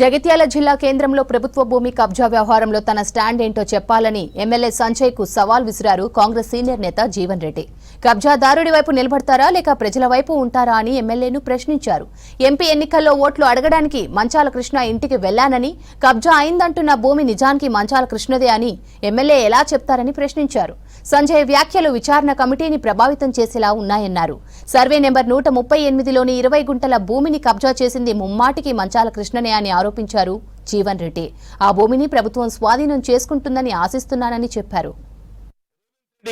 జగిత్యాల జిల్లా కేంద్రంలో ప్రభుత్వ భూమి కబ్జా వ్యవహారంలో తన స్టాండ్ ఏంటో చెప్పాలని ఎమ్మెల్యే సంజయ్కు సవాల్ విసిరారు కాంగ్రెస్ సీనియర్ నేత జీవన్ రెడ్డి. కబ్జాదారుడి వైపు నిలబడతారా లేక ప్రజల వైపు ఉంటారా అని ఎమ్మెల్యేను ప్రశ్నించారు. ఎంపీ ఎన్నికల్లో ఓట్లు అడగడానికి మంచాల కృష్ణ ఇంటికి వెళ్ళానని కబ్జా అయిందంటున్న భూమి నిజానికి మంచాల కృష్ణదే అని ఎమ్మెల్యే ఎలా చెప్తారని ప్రశ్నించారు. సంజయ్ వ్యాఖ్యలు విచారణ కమిటీని ప్రభావితం చేసేలా ఉన్నాయన్నారు. సర్వే నెంబర్ నూట ముప్పై ఎనిమిదిలోని ఇరవై గుంటల భూమిని కబ్జా చేసింది ముమ్మాటికి మంచాల కృష్ణనే అని ఆరోపించారు జీవన్ రెడ్డి. ఆ భూమిని ప్రభుత్వం స్వాధీనం చేసుకుంటుందని ఆశిస్తున్నానని చెప్పారు.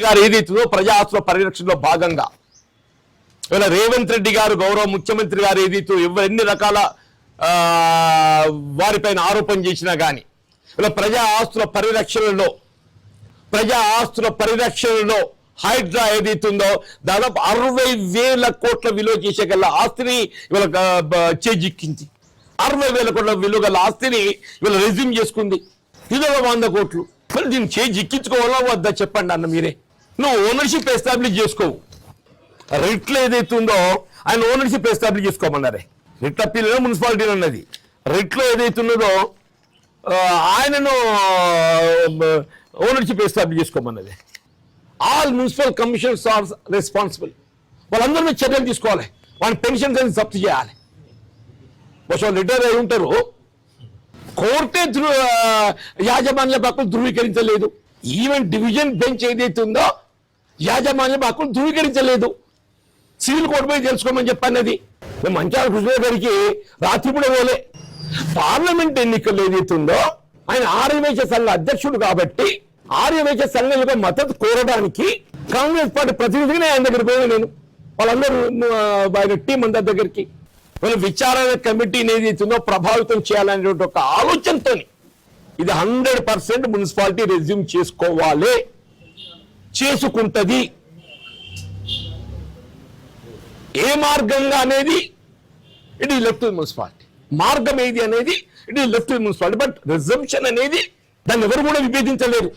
గారు ఏదైతుందో ప్రజా ఆస్తుల పరిరక్షణలో భాగంగా. ఇవాళ రేవంత్ రెడ్డి గారు గౌరవ ముఖ్యమంత్రి గారు ఏదైతే ఎన్ని రకాల వారిపైన ఆరోపణ చేసినా కానీ ఇలా ప్రజా ఆస్తుల పరిరక్షణలో ప్రజా ఆస్తుల పరిరక్షణలో హైడ్రా ఏదైతుందో దాదాపు అరవై వేల కోట్ల విలువ చేసే గల ఆస్తిని ఇవాళ చేజిక్కింది. అరవై వేల కోట్ల విలువ గల ఆస్తిని ఇవాళ రెజ్యూమ్ చేసుకుంది. ఇదొక వంద కోట్లు. మరి దీన్ని చేజిక్కించుకోవాలా వద్దా చెప్పండి అన్న మీరే. నువ్వు ఓనర్షిప్ ఎస్టాబ్లిష్ చేసుకోవు. రిట్లు ఏదైతుందో ఆయన ఓనర్షిప్ ఎస్టాబ్లిష్ చేసుకోమన్నారే. రిట్ పిల్లలు మున్సిపాలిటీ అన్నది రిట్లో ఏదైతున్నదో ఆయనను ownership establish చేసుకోమన్నది all municipal commissions are responsible వాళ్ళందరూ మీద చర్యలు తీసుకోవాలి. వాళ్ళ పెన్షన్స్ అనేది జప్తు చేయాలి. బహుశా వాళ్ళు రిటైర్ అయి ఉంటారు. కోర్టే ధృ యాజమాన్య హక్కులు ధృవీకరించలేదు. ఈవెన్ డివిజన్ బెంచ్ ఏదైతే ఉందో యాజమాన్య హక్కులు ధృవీకరించలేదు. సివిల్ కోర్టు పోయి తెలుసుకోమని చెప్పన్నది మేము మంచాల కృష్ణ గారికి రాత్రిపూడే పోలే. పార్లమెంట్ ఎన్నికలు ఏదైతే ఉందో ఆయన ఆర్యవేశ సంఘ అధ్యక్షుడు కాబట్టి ఆర్యవేశ సంఘం మద్దతు కోరడానికి కాంగ్రెస్ పార్టీ ప్రతినిధిగా ఆయన దగ్గర పోయి నేను. వాళ్ళందరూ ఆయన టీం అందరి దగ్గరికి. వాళ్ళు విచారణ కమిటీ ఏది ఉందో ప్రభావితం చేయాలనేటువంటి ఒక ఆలోచనతో ఇది హండ్రెడ్ పర్సెంట్ మున్సిపాలిటీ రెజ్యూమ్ చేసుకోవాలి చేసుకుంటది. ఏ మార్గంగా అనేది ఇట్ ఈస్ లెఫ్ట్ మున్సిపాలిటీ. మార్గం ఏది అనేది it is left municipality. But resumption అనేది దాన్ని ఎవరు కూడా విభేదించలేరు.